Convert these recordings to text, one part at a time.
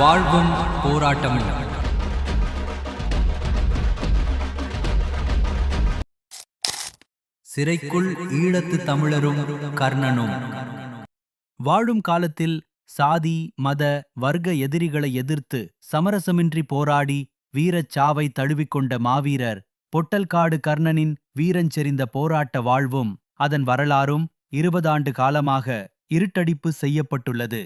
வாழ்வும் போராட்டமும். சிறைக்குள் ஈழத்து தமிழரும் கர்ணனும். வாழும் காலத்தில் சாதி மத வர்க்க எதிரிகளை எதிர்த்து சமரசமின்றி போராடி வீரச் சாவை தழுவிக்கொண்ட மாவீரர் பொட்டல்காடு கர்ணனின் வீரஞ்செறிந்த போராட்ட வாழ்வும் அதன் வரலாறும் இருபதாண்டு காலமாக இருட்டடிப்பு செய்யப்பட்டுள்ளது.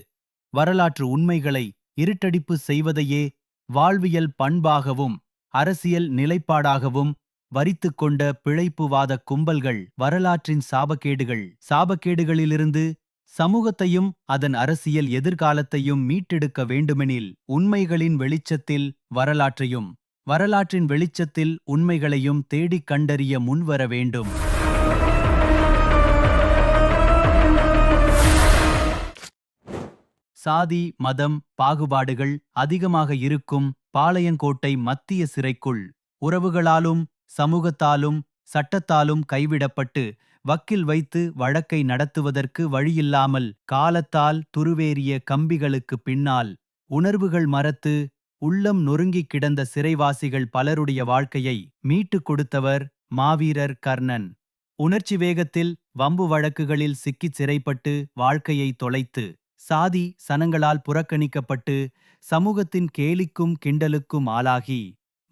வரலாற்று உண்மைகளை இருட்டடிப்பு செய்வதையே வாழ்வியல் பண்பாகவும் அரசியல் நிலைப்பாடாகவும் வரித்துக் கொண்ட பிழைப்புவாத கும்பல்கள் வரலாற்றின் சாபக்கேடுகள். சாபக்கேடுகளிலிருந்து சமூகத்தையும் அதன் அரசியல் எதிர்காலத்தையும் மீட்டெடுக்க வேண்டுமெனில் உண்மைகளின் வெளிச்சத்தில் வரலாற்றையும் வரலாற்றின் வெளிச்சத்தில் உண்மைகளையும் தேடிக் கண்டறிய முன்வர வேண்டும். சாதி மதம் பாகுபாடுகள் அதிகமாக இருக்கும் பாளையங்கோட்டை மத்திய சிறைக்குள். உறவுகளாலும் சமூகத்தாலும் சட்டத்தாலும் கைவிடப்பட்டு வக்கில் வைத்து வழக்கை நடத்துவதற்கு வழியில்லாமல் காலத்தால் துருவேறிய கம்பிகளுக்கு பின்னால் உணர்வுகள் மறத்து உள்ளம் நொறுங்கிக் கிடந்த சிறைவாசிகள் பலருடைய வாழ்க்கையை மீட்டுக் கொடுத்தவர் மாவீரர் கர்ணன். உணர்ச்சி வேகத்தில் வம்பு வழக்குகளில் சிக்கிச் சிறைப்பட்டு வாழ்க்கையை தொலைத்து சாதி சனங்களால் புறக்கணிக்கப்பட்டு சமூகத்தின் கேலிக்கும் கிண்டலுக்கும் ஆளாகி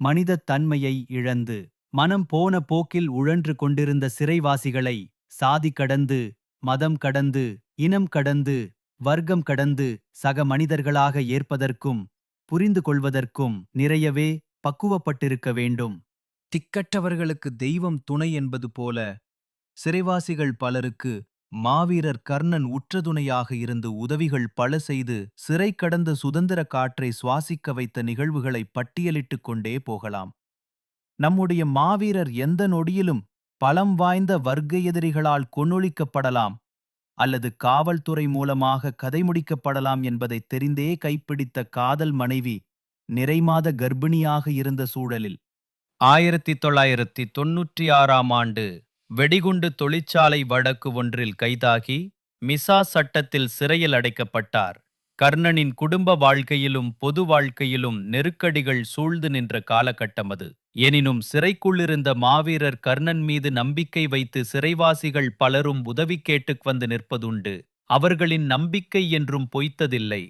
மனிதத் தன்மையை இழந்து மனம் போன போக்கில் உழன்று கொண்டிருந்த சிறைவாசிகளை சாதி கடந்து மதம் கடந்து இனம் கடந்து வர்க்கம் கடந்து சக மனிதர்களாக ஏற்பதற்கும் புரிந்து கொள்வதற்கும் நிறையவே பக்குவப்பட்டிருக்க வேண்டும். திக்கற்றவர்களுக்கு தெய்வம் துணை என்பது போல சிறைவாசிகள் பலருக்கு மாவீரர் கர்ணன் உற்றதுணையாக இருந்து உதவிகள் பல செய்து சிறை கடந்த சுதந்திர காற்றை சுவாசிக்க வைத்த நிகழ்வுகளை பட்டியலிட்டுக் கொண்டே போகலாம். நம்முடைய மாவீரர் எந்த நொடியிலும் பலம் வாய்ந்த வர்க்க எதிரிகளால் கொன்னொழிக்கப்படலாம் அல்லது காவல்துறை மூலமாக கதை முடிக்கப்படலாம் என்பதை தெரிந்தே கைப்பிடித்த காதல் மனைவி நிறைமாத கர்ப்பிணியாக இருந்த சூழலில். ஆயிரத்தி தொள்ளாயிரத்தி தொன்னூற்றி ஆறாம் ஆண்டு வெடிகுண்டு தொழிற்சாலை வழக்கு ஒன்றில் கைதாகி மிசா சட்டத்தில் சிறையில் அடைக்கப்பட்டார். கர்ணனின் குடும்ப வாழ்க்கையிலும் பொது வாழ்க்கையிலும் நெருக்கடிகள் சூழ்ந்து நின்ற காலகட்டம் அது. எனினும் சிறைக்குள்ளிருந்த மாவீரர் கர்ணன் மீது நம்பிக்கை வைத்து சிறைவாசிகள் பலரும் உதவி கேட்டுக் வந்து நிற்பதுண்டு. அவர்களின் நம்பிக்கை என்றும் பொய்த்ததில்லை.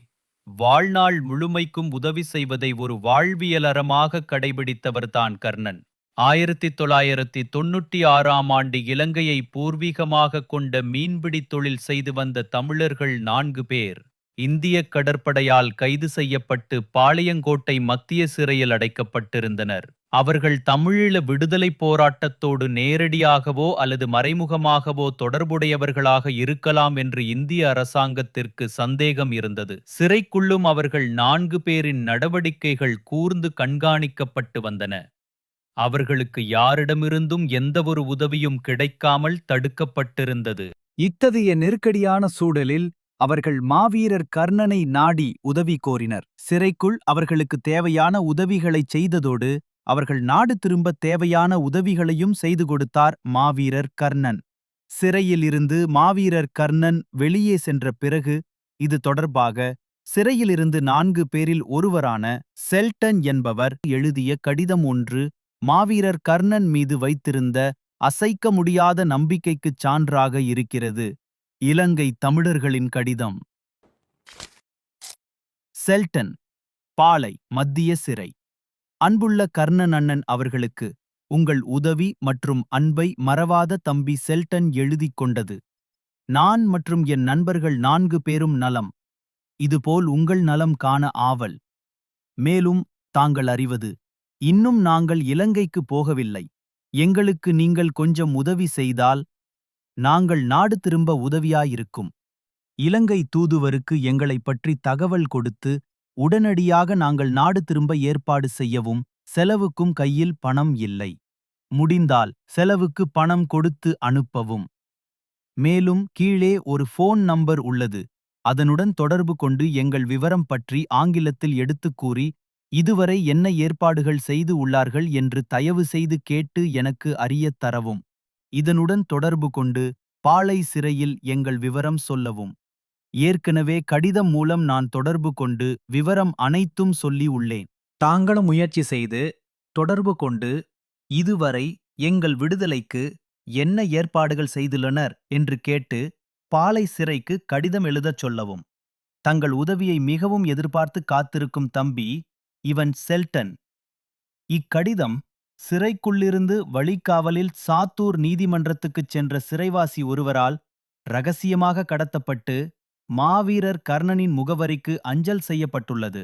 வாழ்நாள் முழுமைக்கும் உதவி செய்வதை ஒரு வாழ்வியலறமாக கடைபிடித்தவர்தான் கர்ணன். ஆயிரத்தி தொள்ளாயிரத்தி தொன்னூற்றி ஆறாம் ஆண்டு இலங்கையை பூர்வீகமாக கொண்ட மீன்பிடி தொழில் செய்து வந்த தமிழர்கள் நான்கு பேர். இந்திய கடற்படையால் கைது செய்யப்பட்டு பாளையங்கோட்டை மத்திய சிறையில் அடைக்கப்பட்டிருந்தனர். அவர்கள் தமிழீழ விடுதலைப் போராட்டத்தோடு நேரடியாகவோ அல்லது மறைமுகமாகவோ தொடர்புடையவர்களாக இருக்கலாம் என்று இந்திய அரசாங்கத்திற்கு சந்தேகம் இருந்தது. சிறைக்குள்ளும் அவர்கள் நான்கு பேரின் நடவடிக்கைகள் கூர்ந்து கண்காணிக்கப்பட்டு வந்தன. அவர்களுக்கு யாரிடமிருந்தும் எந்தவொரு உதவியும் கிடைக்காமல் தடுக்கப்பட்டிருந்தது. இத்தகைய நெருக்கடியான சூழலில் அவர்கள் மாவீரர் கர்ணனை நாடி உதவி கோரினர். சிறைக்குள் அவர்களுக்கு தேவையான உதவிகளைச் செய்ததோடு அவர்கள் நாடு திரும்ப தேவையான உதவிகளையும் செய்து கொடுத்தார் மாவீரர் கர்ணன். சிறையிலிருந்து மாவீரர் கர்ணன் வெளியே சென்ற பிறகு இது தொடர்பாக சிறையிலிருந்து நான்கு பேரில் ஒருவரான செல்டன் என்பவர் எழுதிய கடிதம் ஒன்று மாவீரர் கர்ணன் மீது வைத்திருந்த அசைக்க முடியாத நம்பிக்கைக்குச் சான்றாக இருக்கிறது. இலங்கை தமிழர்களின் கடிதம். செல்டன் பாலை மத்திய சிறை. அன்புள்ள கர்ணன் அண்ணன் அவர்களுக்கு உங்கள் உதவி மற்றும் அன்பை மறவாத தம்பி செல்டன் எழுதிக் கொண்டது. நான் மற்றும் என் நண்பர்கள் நான்கு பேரும் நலம். இதுபோல் உங்கள் நலம் காண ஆவல். மேலும் தாங்கள் அறிவது இன்னும் நாங்கள் இலங்கைக்கு போகவில்லை. எங்களுக்கு நீங்கள் கொஞ்சம் உதவி செய்தால் நாங்கள் நாடு திரும்ப உதவியாயிருக்கும். இலங்கை தூதுவருக்கு எங்களைப் பற்றி தகவல் கொடுத்து உடனடியாக நாங்கள் நாடு திரும்ப ஏற்பாடு செய்யவும் செலவுக்கும் கையில் பணம் இல்லை. முடிந்தால் செலவுக்கு பணம் கொடுத்து அனுப்பவும். மேலும் கீழே ஒரு ஃபோன் நம்பர் உள்ளது. அதனுடன் தொடர்பு கொண்டு எங்கள் விவரம் பற்றி ஆங்கிலத்தில் எடுத்துக் கூறி இதுவரை என்ன ஏற்பாடுகள் செய்து உள்ளார்கள் என்று தயவு செய்து கேட்டு எனக்கு அறியத் தரவும். இதனுடன் தொடர்பு கொண்டு பாளை சிறையில் எங்கள் விவரம் சொல்லவும். ஏற்கனவே கடிதம் மூலம் நான் தொடர்பு கொண்டு விவரம் அனைத்தும் சொல்லி உள்ளேன். தாங்களும் முயற்சி செய்து தொடர்பு கொண்டு இதுவரை எங்கள் விடுதலைக்கு என்ன ஏற்பாடுகள் செய்துள்ளனர் என்று கேட்டு பாலை சிறைக்கு கடிதம் எழுதச் சொல்லவும். தங்கள் உதவியை மிகவும் எதிர்பார்த்து காத்திருக்கும் தம்பி இவன் செல்டன். இக்கடிதம் சிறைக்குள்ளிருந்து வழிக்காவலில் சாத்தூர் நீதிமன்றத்துக்குச் சென்ற சிறைவாசி ஒருவரால் ரகசியமாக கடத்தப்பட்டு மாவீரர் கர்ணனின் முகவரிக்கு அஞ்சல் செய்யப்பட்டுள்ளது.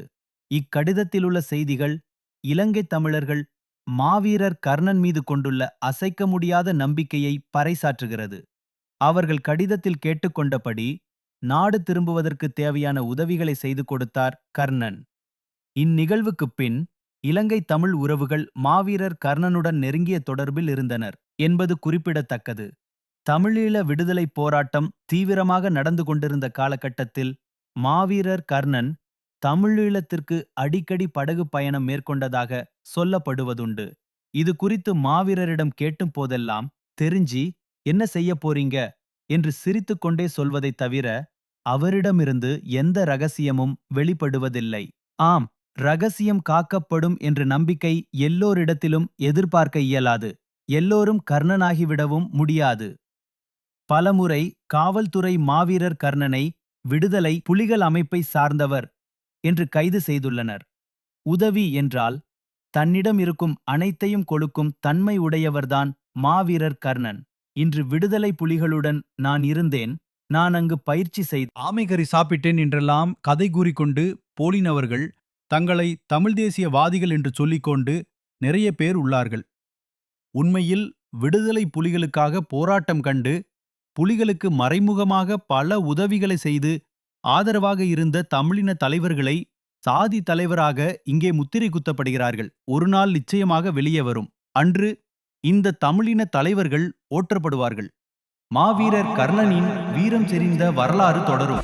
இக்கடிதத்திலுள்ள செய்திகள் இலங்கைத் தமிழர்கள் மாவீரர் கர்ணன் மீது கொண்டுள்ள அசைக்க முடியாத நம்பிக்கையை பறைசாற்றுகிறது. அவர்கள் கடிதத்தில் கேட்டுக்கொண்டபடி நாடு திரும்புவதற்கு தேவையான உதவிகளை செய்து கொடுத்தார் கர்ணன். இந்நிகழ்வுக்குப் பின் இலங்கை தமிழ் உறவுகள் மாவீரர் கர்ணனுடன் நெருங்கிய தொடர்பில் இருந்தனர் என்பது குறிப்பிடத்தக்கது. தமிழீழ விடுதலைப் போராட்டம் தீவிரமாக நடந்து கொண்டிருந்த காலகட்டத்தில் மாவீரர் கர்ணன் தமிழீழத்திற்கு அடிக்கடி படகு பயணம் மேற்கொண்டதாக சொல்லப்படுவதுண்டு. இது குறித்து மாவீரரிடம் கேட்டும் போதெல்லாம் தெரிஞ்சி என்ன செய்யப் போறீங்க என்று சிரித்துக்கொண்டே சொல்வதைத் தவிர அவரிடமிருந்து எந்த ரகசியமும் வெளிப்படுவதில்லை. ஆம் ரகசியம் காக்கப்படும் என்ற நம்பிக்கை எல்லோரிடத்திலும் எதிர்பார்க்க இயலாது. எல்லோரும் கர்ணனாகிவிடவும் முடியாது. பலமுறை காவல்துறை மாவீரர் கர்ணனை விடுதலை புலிகள் அமைப்பை சார்ந்தவர் என்று கைது செய்துள்ளனர். உதவி என்றால் தன்னிடம் இருக்கும் அனைத்தையும் கொடுக்கும் தன்மை உடையவர்தான் மாவீரர் கர்ணன். இன்று விடுதலை புலிகளுடன் நான் இருந்தேன். நான் அங்கு பயிற்சி செய்த ஆமைகறி சாப்பிட்டேன் என்றெல்லாம் கதை கூறிக்கொண்டு போலினவர்கள் தங்களை தமிழ் தேசியவாதிகள் என்று சொல்லிக்கொண்டு நிறைய பேர் உள்ளார்கள். உண்மையில் விடுதலை புலிகளுக்காக போராட்டம் கண்டு புலிகளுக்கு மறைமுகமாக பல உதவிகளை செய்து ஆதரவாக இருந்த தமிழின தலைவர்களை சாதி தலைவராக இங்கே முத்திரை குத்தப்படுகிறார்கள் ஒரு நாள் நிச்சயமாக வெளியே வரும். அன்று இந்த தமிழின தலைவர்கள் ஓற்றப்படுவார்கள். மாவீரர் கர்ணனின் வீரம் செறிந்த வரலாறு தொடரும்.